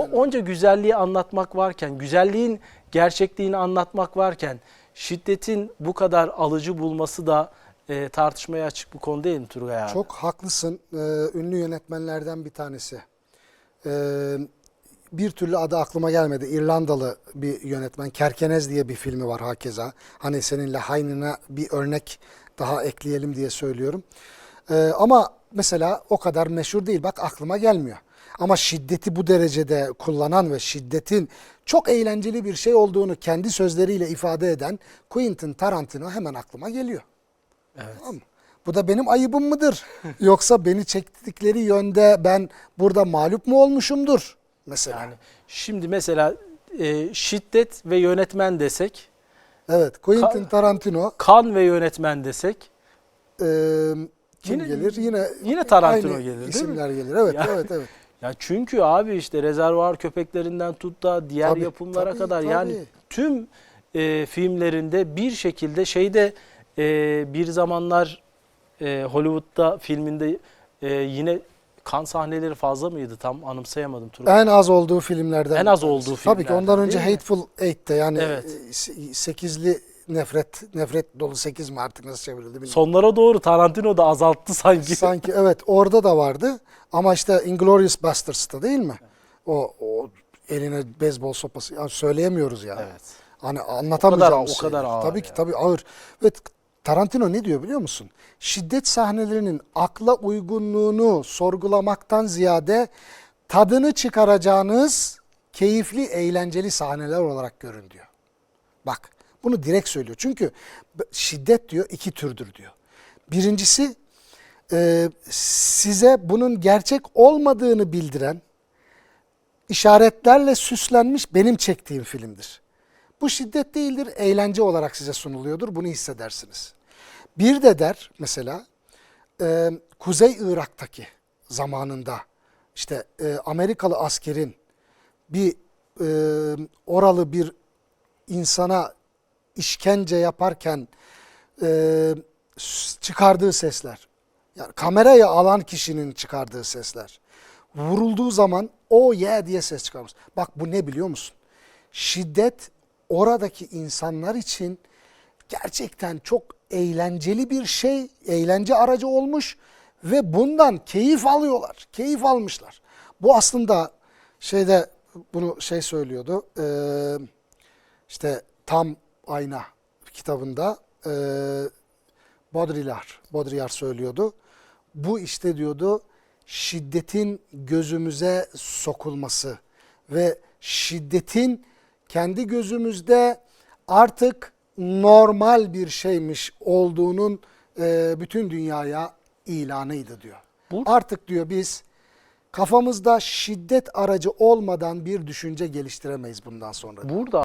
O onca güzelliği anlatmak varken, güzelliğin gerçekliğini anlatmak varken şiddetin bu kadar alıcı bulması da e, tartışmaya açık bir konu değil mi Turgay abi? Çok haklısın. Ee, ünlü yönetmenlerden bir tanesi. Ee, bir türlü adı aklıma gelmedi. İrlandalı bir yönetmen. Kerkenez diye bir filmi var hakeza. Hani seninle Hayn'ına bir örnek daha ekleyelim diye söylüyorum. Ee, ama mesela o kadar meşhur değil. Bak aklıma gelmiyor. Ama şiddeti bu derecede kullanan ve şiddetin çok eğlenceli bir şey olduğunu kendi sözleriyle ifade eden Quentin Tarantino hemen aklıma geliyor. Evet. Tamam mı? Bu da benim ayıbım mıdır? Yoksa beni çektikleri yönde ben burada mağlup mu olmuşumdur? Mesela. Yani şimdi mesela e, şiddet ve yönetmen desek, evet, Quentin Ka- Tarantino kan ve yönetmen desek e, kim Yine- gelir? Yine yine Tarantino gelir, değil mi? isimler gelir. Evet, Ya- evet, evet. Ya çünkü abi işte rezervuar köpeklerinden tut da diğer Tabii, yapımlara tabii, kadar yani tabii. tüm e, filmlerinde bir şekilde şeyde e, bir zamanlar e, Hollywood'da filminde e, yine kan sahneleri fazla mıydı tam anımsayamadım Turgay. En az olduğu filmlerden. En az olduğu Tabii ki ondan filmlerden, önce değil mi? Hateful Eight'te yani Evet. e, se- sekizli nefret, nefret dolu sekiz mi artık nasıl çevrildi bilmiyorum. Sonlara doğru Tarantino da azalttı sanki. Sanki evet orada da vardı ama işte Inglourious Basterds'ta değil mi? O, o eline beyzbol sopası ya söyleyemiyoruz yani. Evet. Hani anlatamayacağımız o kadar şeyler. ağır Tabii ki tabii ağır. Ve Tarantino ne diyor biliyor musun? Şiddet sahnelerinin akla uygunluğunu sorgulamaktan ziyade tadını çıkaracağınız keyifli, eğlenceli sahneler olarak görün diyor. Bak bunu direkt söylüyor. Çünkü şiddet diyor iki türdür diyor. Birincisi e, size bunun gerçek olmadığını bildiren işaretlerle süslenmiş benim çektiğim filmdir. Bu şiddet değildir, eğlence olarak size sunuluyordur. Bunu hissedersiniz. Bir de der mesela e, Kuzey Irak'taki zamanında işte e, Amerikalı askerin bir oralı bir insana işkence yaparken e, çıkardığı sesler. Yani kameraya alan kişinin çıkardığı sesler. Vurulduğu zaman o ye diye ses çıkarmış. Bak bu ne biliyor musun? Şiddet oradaki insanlar için gerçekten çok eğlenceli bir şey, eğlence aracı olmuş ve bundan keyif alıyorlar. Keyif almışlar. Bu aslında şeyde bunu şey söylüyordu. işte tam ayna kitabında eee Baudrillard, Baudrillard söylüyordu. Bu işte diyordu şiddetin gözümüze sokulması ve şiddetin kendi gözümüzde artık normal bir şeymiş olduğunun eee, bütün dünyaya ilanıydı diyor. Bu- Artık diyor biz kafamızda şiddet aracı olmadan bir düşünce geliştiremeyiz bundan sonra. Burada